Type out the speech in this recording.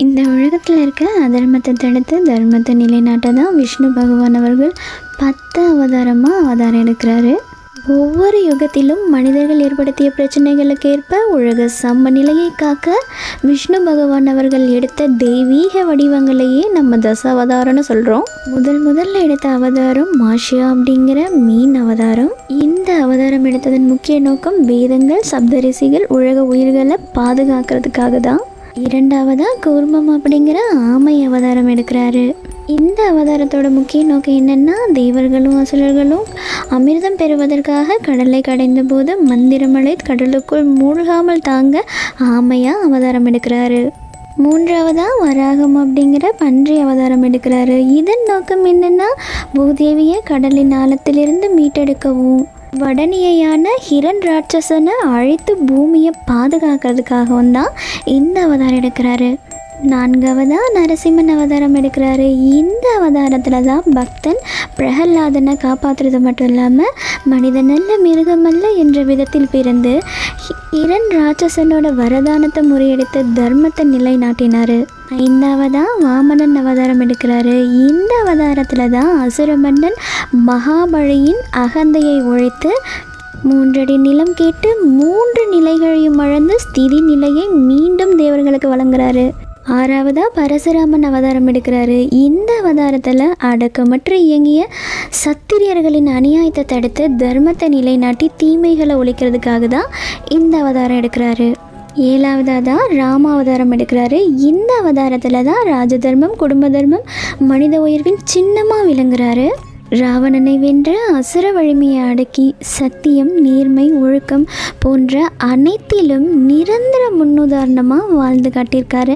இந்த உலகத்தில் இருக்க அதர்மத்தை தடுத்து தர்மத்தை நிலைநாட்ட தான் விஷ்ணு பகவான் அவர்கள் பத்து அவதாரமாக அவதாரம் எடுக்கிறாரு. ஒவ்வொரு யுகத்திலும் மனிதர்கள் ஏற்படுத்திய பிரச்சனைகளுக்கு ஏற்ப உலக சமநிலையை காக்க விஷ்ணு பகவான் அவர்கள் எடுத்த தெய்வீக வடிவங்களையே நம்ம தசாவதாரம்னு சொல்கிறோம் முதல் முதல்ல எடுத்த அவதாரம் மாஷியா அப்படிங்கிற மீன் அவதாரம். இந்த அவதாரம் எடுத்ததன் முக்கிய நோக்கம் வேதங்கள் சப்தரிசிகள் உலக உயிர்களை பாதுகாக்கிறதுக்காக தான் இரண்டாவதாக கூர்மம் அப்படிங்கிற ஆமை அவதாரம் எடுக்கிறாரு. இந்த அவதாரத்தோட முக்கிய நோக்கம் என்னென்னா தேவர்களும் அசுரர்களும் அமிர்தம் பெறுவதற்காக கடலை கடைந்த போது மந்திரமலை கடலுக்குள் மூழ்காமல் தாங்க ஆமையாக அவதாரம் எடுக்கிறாரு. மூன்றாவதாக வராகம் அப்படிங்கிற பன்றி அவதாரம் எடுக்கிறாரு. இதன் நோக்கம் என்னன்னா பூதேவியை கடலின் ஆழத்திலிருந்து மீட்டெடுக்கவும். வடனியையான ஹிரண் ராட்சசனை அழைத்து பூமியை பாதுகாக்கிறதுக்காகவும் தான் இந்த அவதாரம் எடுக்கிறாரு. நான்காவதா? நரசிம்மன் அவதாரம் எடுக்கிறாரு. இந்த அவதாரத்தில் தான் பக்தன் பிரகலாதனை காப்பாற்றுறது மட்டும் இல்லாமல் மனிதன் அல்ல மிருகமல்ல என்ற விதத்தில் பிறந்து இரண் ராட்சசனோட வரதானத்தை முறியடித்து தர்மத்தை நிலைநாட்டினார். ஐந்தாவதா? வாமனன் அவதாரம் எடுக்கிறாரு. இந்த அவதாரத்தில் தான் அசுரமன்னன் மகாபலியின் அகந்தையை ஒழித்து மூன்றடி நிலம் கேட்டு மூன்று நிலைகளையும் அளந்து ஸ்திதி நிலையை மீண்டும் தேவர்களுக்கு வழங்குறாரு. ஆறாவதா பரசுராமன் அவதாரம் எடுக்கிறாரு. இந்த அவதாரத்தில் அடக்கமற்று இயங்கிய சத்திரியர்களின் அநியாயத்தை தடுத்து தர்மத்தை நிலைநாட்டி தீமைகளை ஒழிக்கிறதுக்காக தான் இந்த அவதாரம் எடுக்கிறாரு. ஏழாவதாக தான் ராம அவதாரம் எடுக்கிறாரு. இந்த அவதாரத்தில் தான் ராஜதர்மம் குடும்ப தர்மம் மனித உயர்வின் சின்னமாக விளங்குறாரு. ராவணனை வென்ற அசுர வலிமையை அடக்கி சத்தியம் நேர்மை ஒழுக்கம் போன்ற அனைத்திலும் நிரந்தர முன்னுதாரணமாக வாழ்ந்து காட்டியிருக்காரு.